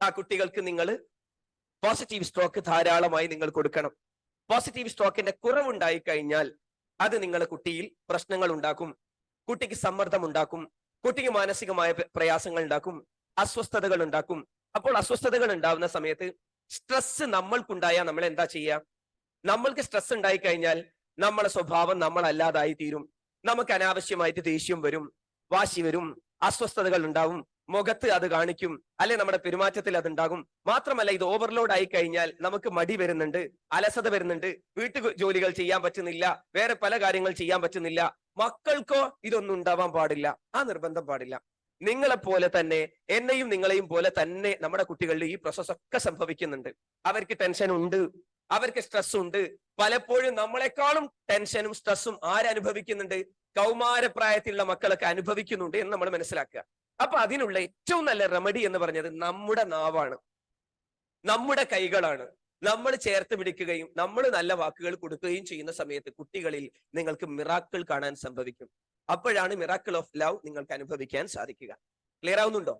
ആ കുട്ടികൾക്ക് നിങ്ങൾ പോസിറ്റീവ് സ്ട്രോക്ക് ധാരാളമായി നിങ്ങൾ കൊടുക്കണം. പോസിറ്റീവ് സ്ട്രോക്കിന്റെ കുറവുണ്ടായി കഴിഞ്ഞാൽ അത് നിങ്ങളെ കുട്ടിയിൽ പ്രശ്നങ്ങൾ ഉണ്ടാക്കും കുട്ടിക്ക് സമ്മർദ്ദം ഉണ്ടാക്കും കുട്ടിക്ക് മാനസികമായ പ്രയാസങ്ങൾ ഉണ്ടാക്കും അസ്വസ്ഥതകൾ ഉണ്ടാക്കും. അപ്പോൾ അസ്വസ്ഥതകൾ ഉണ്ടാവുന്ന സമയത്ത് സ്ട്രെസ് നമ്മൾക്കുണ്ടായാൽ നമ്മൾ എന്താ ചെയ്യുക നമ്മൾക്ക് സ്ട്രെസ് ഉണ്ടായി കഴിഞ്ഞാൽ നമ്മളെ സ്വഭാവം നമ്മളല്ലാതായി തീരും. നമുക്ക് അനാവശ്യമായിട്ട് ദേഷ്യം വരും വാശി വരും അസ്വസ്ഥതകൾ ഉണ്ടാവും. മുഖത്ത് അത് കാണിക്കും അല്ലെ നമ്മുടെ പെരുമാറ്റത്തിൽ അത് ഉണ്ടാകും മാത്രമല്ല ഇത് ഓവർലോഡ് ആയി കഴിഞ്ഞാൽ നമുക്ക് മടി വരുന്നുണ്ട് അലസത വരുന്നുണ്ട് വീട്ടു ജോലികൾ ചെയ്യാൻ പറ്റുന്നില്ല വേറെ പല കാര്യങ്ങൾ ചെയ്യാൻ പറ്റുന്നില്ല മക്കൾക്കോ ഇതൊന്നും ഉണ്ടാവാൻ പാടില്ല ആ നിർബന്ധം പാടില്ല. നിങ്ങളെപ്പോലെ തന്നെ എന്നെയും നിങ്ങളെയും പോലെ തന്നെ നമ്മുടെ കുട്ടികളിൽ ഈ പ്രോസസ് ഒക്കെ സംഭവിക്കുന്നുണ്ട്. അവർക്ക് ടെൻഷൻ ഉണ്ട് അവർക്ക് സ്ട്രെസ് ഉണ്ട്. പലപ്പോഴും നമ്മളെക്കാളും ടെൻഷനും സ്ട്രെസ്സും ആരനുഭവിക്കുന്നുണ്ട്? കൗമാരപ്രായത്തിലുള്ള മക്കളൊക്കെ അനുഭവിക്കുന്നുണ്ട് എന്ന് നമ്മൾ മനസ്സിലാക്കുക. അപ്പൊ അതിനുള്ള ഏറ്റവും നല്ല റെമഡി എന്ന് പറഞ്ഞത് നമ്മുടെ നാവാണ്. നമ്മുടെ കൈകളാണ്. നമ്മൾ ചേർത്ത് പിടിക്കുകയും നമ്മൾ നല്ല വാക്കുകൾ കൊടുക്കുകയും ചെയ്യുന്ന സമയത്ത് കുട്ടികളിൽ നിങ്ങൾക്ക് മിറാക്കിൾ കാണാൻ സംഭവിക്കും. അപ്പോഴാണ് മിറാക്കിൾ ഓഫ് ലവ് നിങ്ങൾക്ക് അനുഭവിക്കാൻ സാധിക്കുക. ക്ലിയർ ആവുന്നുണ്ടോ?